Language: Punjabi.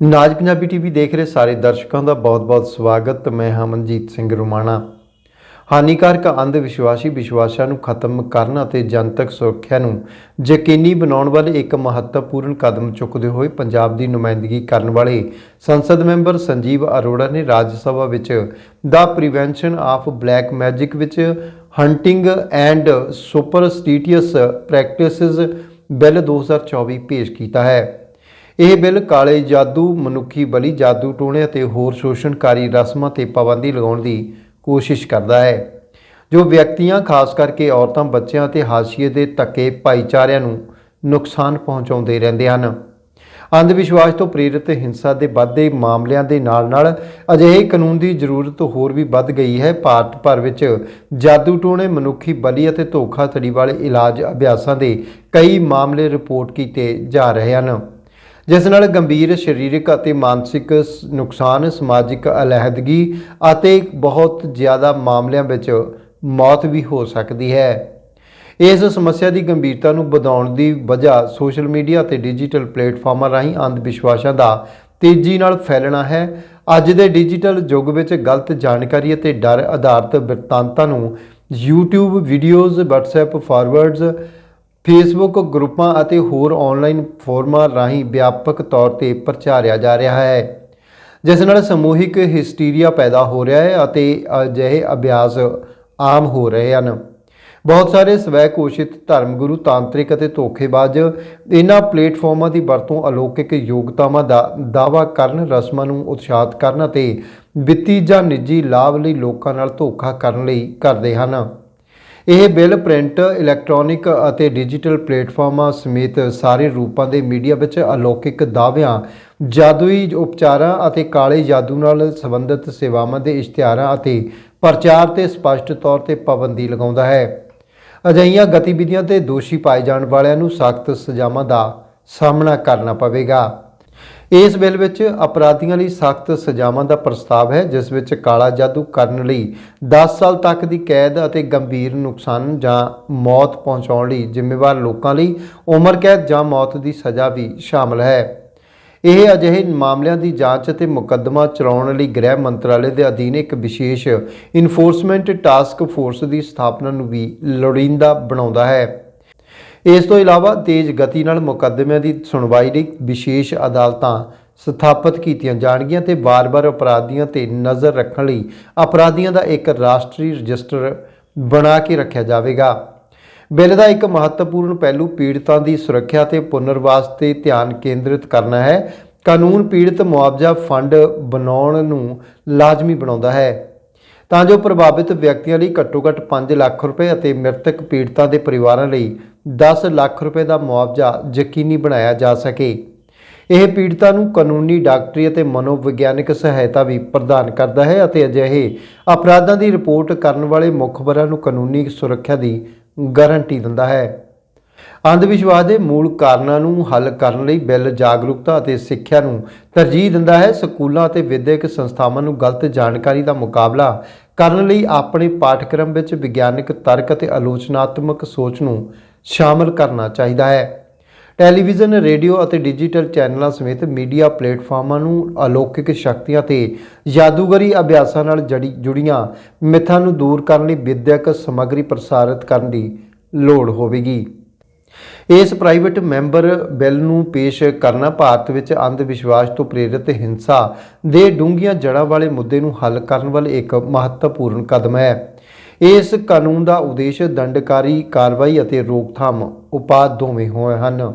ਨਾਜ ਪੰਜਾਬੀ ਟੀਵੀ ਦੇਖ ਰਹੇ ਸਾਰੇ ਦਰਸ਼ਕਾਂ ਦਾ ਬਹੁਤ-ਬਹੁਤ ਸਵਾਗਤ। ਮੈਂ ਹਮਨਜੀਤ ਸਿੰਘ ਰੁਮਾਣਾ। ਹਾਨੀਕਾਰਕ ਅੰਧ ਵਿਸ਼ਵਾਸੀ ਵਿਸ਼ਵਾਸਾਂ ਨੂੰ ਖਤਮ ਕਰਨ ਅਤੇ ਜਨਤਕ ਸੁਰੱਖਿਆ ਨੂੰ ਯਕੀਨੀ ਬਣਾਉਣ ਵੱਲ ਇੱਕ ਮਹੱਤਵਪੂਰਨ ਕਦਮ ਚੁੱਕਦੇ ਹੋਏ ਪੰਜਾਬ ਦੀ ਨੁਮਾਇੰਦਗੀ ਕਰਨ ਵਾਲੇ ਸੰਸਦ ਮੈਂਬਰ ਸੰਜੀਵ ਅਰੋੜਾ ਨੇ ਰਾਜ ਸਭਾ ਵਿੱਚ ਦਾ prevention of black magic witch hunting and superstitious practices bill 2024 ਪੇਸ਼ ਕੀਤਾ ਹੈ। ਇਹ ਬਿੱਲ ਕਾਲੇ ਜਾਦੂ, ਮਨੁੱਖੀ ਬਲੀ ਜਾਦੂ ਟੋਣੇ ਅਤੇ ਹੋਰ ਸ਼ੋਸ਼ਣਕਾਰੀ ਰਸਮਾਂ ਤੇ ਪਾਬੰਦੀ ਲਗਾਉਣ ਦੀ ਕੋਸ਼ਿਸ਼ ਕਰਦਾ ਹੈ। ਜੋ ਵਿਅਕਤੀਆਂ, ਖਾਸ ਕਰਕੇ ਔਰਤਾਂ, ਬੱਚਿਆਂ ਅਤੇ ਹਾਸ਼ੀਏ ਦੇ ਤੱਕੇ ਭਾਈਚਾਰਿਆਂ ਨੂੰ ਨੁਕਸਾਨ ਪਹੁੰਚਾਉਂਦੇ ਰਹਿੰਦੇ ਹਨ। ਅੰਧ ਵਿਸ਼ਵਾਸ ਤੋਂ ਪ੍ਰੇਰਿਤ ਹਿੰਸਾ ਦੇ ਵੱਧਦੇ ਮਾਮਲਿਆਂ ਦੇ ਨਾਲ-ਨਾਲ ਅਜਿਹੇ ਕਾਨੂੰਨ ਦੀ ਜ਼ਰੂਰਤ ਹੋਰ ਵੀ ਵੱਧ ਗਈ ਹੈ। ਭਾਰਤ ਭਰ ਵਿੱਚ ਜਾਦੂ ਟੋਣੇ, ਮਨੁੱਖੀ ਬਲੀ ਅਤੇ ਧੋਖਾਧੜੀ ਵਾਲੇ ਇਲਾਜ ਅਭਿਆਸਾਂ ਦੇ ਕਈ ਮਾਮਲੇ ਰਿਪੋਰਟ ਕੀਤੇ ਜਾ ਰਹੇ ਹਨ। ਜਿਸ ਨਾਲ ਗੰਭੀਰ ਸਰੀਰਕ ਅਤੇ ਮਾਨਸਿਕ ਸ- ਨੁਕਸਾਨ, ਸਮਾਜਿਕ ਅਲਹਿਦਗੀ ਅਤੇ ਬਹੁਤ ਜ਼ਿਆਦਾ ਮਾਮਲਿਆਂ ਵਿੱਚ ਮੌਤ ਵੀ ਹੋ ਸਕਦੀ ਹੈ। ਇਸ ਸਮੱਸਿਆ ਦੀ ਗੰਭੀਰਤਾ ਨੂੰ ਵਧਾਉਣ ਦੀ ਵਜ੍ਹਾ ਸੋਸ਼ਲ ਮੀਡੀਆ ਅਤੇ ਡਿਜੀਟਲ ਪਲੇਟਫਾਰਮਾਂ ਰਾਹੀਂ ਅੰਧ ਵਿਸ਼ਵਾਸਾਂ ਦਾ ਤੇਜ਼ੀ ਨਾਲ ਫੈਲਣਾ ਹੈ। ਅੱਜ ਦੇ ਡਿਜੀਟਲ ਯੁੱਗ ਵਿੱਚ ਗਲਤ ਜਾਣਕਾਰੀ ਅਤੇ ਡਰ ਆਧਾਰਿਤ ਬਿਰਤਾਂਤਾਂ ਨੂੰ YouTube videos WhatsApp forwards Facebook ਗਰੁੱਪਾਂ ਅਤੇ ਹੋਰ ਆਨਲਾਈਨ ਫੋਰਮਾਂ ਰਾਹੀਂ ਵਿਆਪਕ ਤੌਰ ਤੇ ਪ੍ਰਚਾਰਿਆ ਜਾ ਰਿਹਾ ਹੈ, ਜਿਸ ਨਾਲ ਸਮੂਹਿਕ ਹਿਸਟੀਰੀਆ ਪੈਦਾ ਹੋ ਰਿਹਾ ਹੈ ਅਤੇ ਅਜਿਹੇ ਅਭਿਆਸ ਆਮ ਹੋ ਰਹੇ ਹਨ। ਬਹੁਤ ਸਾਰੇ ਸਵੈ ਘੋਸ਼ਿਤ ਧਰਮ ਗੁਰੂ ਤਾਂਤਰਿਕ ਅਤੇ ਧੋਖੇਬਾਜ਼ ਇਹਨਾਂ ਪਲੇਟਫਾਰਮਾਂ ਦੀ ਵਰਤੋਂ ਅਲੌਕਿਕ ਯੋਗਤਾਵਾਂ ਦਾ ਦਾਅਵਾ ਕਰਨ, ਰਸਮਾਂ ਨੂੰ ਉਤਸ਼ਾਹਿਤ ਕਰਨ ਅਤੇ ਵਿੱਤੀ ਜਾਂ ਨਿੱਜੀ ਲਾਭ ਲਈ ਲੋਕਾਂ ਨਾਲ ਧੋਖਾ ਕਰਨ ਲਈ ਕਰਦੇ ਹਨ। ਇਹ ਬਿੱਲ ਪ੍ਰਿੰਟ, ਇਲੈਕਟ੍ਰੋਨਿਕ ਅਤੇ ਡਿਜੀਟਲ ਪਲੇਟਫਾਰਮਾਂ ਸਮੇਤ ਸਾਰੇ ਰੂਪਾਂ ਦੇ ਮੀਡੀਆ ਵਿੱਚ ਅਲੌਕਿਕ ਦਾਅਵਿਆਂ, ਜਾਦੂਈ ਉਪਚਾਰਾਂ ਅਤੇ ਕਾਲੇ ਜਾਦੂ ਨਾਲ ਸੰਬੰਧਿਤ ਸੇਵਾਵਾਂ ਦੇ ਇਸ਼ਤਿਹਾਰਾਂ ਅਤੇ ਪ੍ਰਚਾਰ ਤੇ ਸਪਸ਼ਟ ਤੌਰ ਤੇ ਪਾਬੰਦੀ ਲਗਾਉਂਦਾ ਹੈ। ਅਜਿਹੀਆਂ ਗਤੀਵਿਧੀਆਂ ਤੇ ਦੋਸ਼ੀ ਪਾਏ ਜਾਣ ਵਾਲਿਆਂ ਨੂੰ ਸਖਤ ਸਜ਼ਾਵਾਂ ਦਾ ਸਾਹਮਣਾ ਕਰਨਾ ਪਵੇਗਾ। ਇਸ ਬਿੱਲ ਵਿੱਚ ਅਪਰਾਧੀਆਂ ਲਈ ਸਖਤ ਸਜ਼ਾਵਾਂ ਦਾ ਪ੍ਰਸਤਾਵ ਹੈ, ਜਿਸ ਵਿੱਚ ਕਾਲਾ ਜਾਦੂ ਕਰਨ ਲਈ 10 ਸਾਲ ਤੱਕ ਦੀ ਕੈਦ ਅਤੇ ਗੰਭੀਰ ਨੁਕਸਾਨ ਜਾਂ ਮੌਤ ਪਹੁੰਚਾਉਣ ਲਈ ਜ਼ਿੰਮੇਵਾਰ ਲੋਕਾਂ ਲਈ ਉਮਰ ਕੈਦ ਜਾਂ ਮੌਤ ਦੀ ਸਜ਼ਾ ਵੀ ਸ਼ਾਮਲ ਹੈ। ਇਹ ਅਜਿਹੇ ਮਾਮਲਿਆਂ ਦੀ ਜਾਂਚ ਅਤੇ ਮੁਕੱਦਮਾ ਚਲਾਉਣ ਲਈ ਗ੍ਰਹਿ ਮੰਤਰਾਲੇ ਦੇ ਅਧੀਨ ਇੱਕ ਵਿਸ਼ੇਸ਼ ਇਨਫੋਰਸਮੈਂਟ ਟਾਸਕ ਫੋਰਸ ਦੀ ਸਥਾਪਨਾ ਨੂੰ ਵੀ ਲੋੜੀਂਦਾ ਬਣਾਉਂਦਾ ਹੈ। ਇਸ ਤੋਂ ਇਲਾਵਾ ਤੇਜ਼ ਗਤੀ ਨਾਲ ਮੁਕੱਦਮਿਆਂ ਦੀ ਸੁਣਵਾਈ ਲਈ ਵਿਸ਼ੇਸ਼ ਅਦਾਲਤਾਂ ਸਥਾਪਿਤ ਕੀਤੀਆਂ ਜਾਣਗੀਆਂ ਤੇ ਵਾਰ-ਵਾਰ ਅਪਰਾਧੀਆਂ ਤੇ ਨਜ਼ਰ ਰੱਖਣ ਲਈ ਅਪਰਾਧੀਆਂ ਦਾ ਇੱਕ ਰਾਸ਼ਟਰੀ ਰਜਿਸਟਰ ਬਣਾ ਕੇ ਰੱਖਿਆ ਜਾਵੇਗਾ। ਬਿੱਲ ਦਾ ਇੱਕ ਮਹੱਤਵਪੂਰਨ ਪਹਿਲੂ ਪੀੜਤਾਂ ਦੀ ਸੁਰੱਖਿਆ ਤੇ ਪੁਨਰਵਾਸ ਤੇ ਧਿਆਨ ਕੇਂਦਰਿਤ ਕਰਨਾ ਹੈ। ਕਾਨੂੰਨ ਪੀੜਤ ਮੁਆਵਜ਼ਾ ਫੰਡ ਬਣਾਉਣ ਨੂੰ ਲਾਜ਼ਮੀ ਬਣਾਉਂਦਾ ਹੈ। ਤਾਂ ਜੋ ਪ੍ਰਭਾਵਿਤ ਵਿਅਕਤੀਆਂ ਲਈ ਘੱਟੋ-ਘੱਟ 5 ਲੱਖ ਰੁਪਏ ਅਤੇ ਮ੍ਰਿਤਕ ਪੀੜਤਾਂ ਦੇ ਪਰਿਵਾਰਾਂ ਲਈ 10 ਲੱਖ ਰੁਪਏ ਦਾ ਮੁਆਵਜ਼ਾ ਯਕੀਨੀ ਬਣਾਇਆ ਜਾ ਸਕੇ। ਇਹ ਪੀੜਤਾਂ ਨੂੰ ਕਾਨੂੰਨੀ ਡਾਕਟਰੀ ਅਤੇ ਮਨੋਵਿਗਿਆਨਕ ਸਹਾਇਤਾ ਵੀ ਪ੍ਰਦਾਨ ਕਰਦਾ ਹੈ ਅਤੇ ਅਜਿਹੇ ਅਪਰਾਧਾਂ ਦੀ ਰਿਪੋਰਟ ਕਰਨ ਵਾਲੇ ਮੁਖਬਰਾਂ ਨੂੰ ਕਾਨੂੰਨੀ ਸੁਰੱਖਿਆ ਦੀ ਗਾਰੰਟੀ ਦਿੰਦਾ ਹੈ। ਅੰਧ ਵਿਸ਼ਵਾਸ ਦੇ ਮੂਲ ਕਾਰਨਾਂ ਨੂੰ ਹੱਲ ਕਰਨ ਲਈ ਬਿੱਲ ਜਾਗਰੂਕਤਾ ਅਤੇ ਸਿੱਖਿਆ ਨੂੰ ਤਰਜੀਹ ਦਿੰਦਾ ਹੈ। ਸਕੂਲਾਂ ਅਤੇ ਵਿਦਿਅਕ ਸੰਸਥਾਵਾਂ ਨੂੰ ਗਲਤ ਜਾਣਕਾਰੀ ਦਾ ਮੁਕਾਬਲਾ ਕਰਨ ਲਈ ਆਪਣੇ ਪਾਠਕ੍ਰਮ ਵਿੱਚ ਵਿਗਿਆਨਕ ਤਰਕ ਅਤੇ ਆਲੋਚਨਾਤਮਕ ਸੋਚ ਨੂੰ ਸ਼ਾਮਲ ਕਰਨਾ ਚਾਹੀਦਾ ਹੈ। ਟੈਲੀਵਿਜ਼ਨ, ਰੇਡੀਓ ਅਤੇ ਡਿਜੀਟਲ ਚੈਨਲਾਂ ਸਮੇਤ ਮੀਡੀਆ ਪਲੇਟਫਾਰਮਾਂ ਨੂੰ ਅਲੌਕਿਕ ਸ਼ਕਤੀਆਂ ਤੇ ਜਾਦੂਗਰੀ ਅਭਿਆਸਾਂ ਨਾਲ ਜੜੀ ਜੁੜੀਆਂ ਮਿੱਥਾਂ ਨੂੰ ਦੂਰ ਕਰਨ ਲਈ ਵਿਦਿਅਕ ਸਮੱਗਰੀ ਪ੍ਰਸਾਰਿਤ ਕਰਨ ਦੀ ਲੋੜ ਹੋਵੇਗੀ। ਇਸ ਪ੍ਰਾਈਵੇਟ ਮੈਂਬਰ ਬਿੱਲ ਨੂੰ ਪੇਸ਼ ਕਰਨਾ ਭਾਰਤ ਵਿੱਚ ਅੰਧ ਵਿਸ਼ਵਾਸ ਤੋਂ ਪ੍ਰੇਰਿਤ ਹਿੰਸਾ ਦੇ ਡੂੰਘੀਆਂ ਜੜ੍ਹਾਂ ਵਾਲੇ ਮੁੱਦੇ ਨੂੰ ਹੱਲ ਕਰਨ ਵੱਲ ਇੱਕ ਮਹੱਤਵਪੂਰਨ ਕਦਮ ਹੈ। ਇਸ ਕਾਨੂੰਨ ਦਾ ਉਦੇਸ਼ ਦੰਡਕਾਰੀ ਕਾਰਵਾਈ ਅਤੇ ਰੋਕਥਾਮ ਉਪਾਅ ਦੋਵੇਂ ਹੋਏ ਹਨ।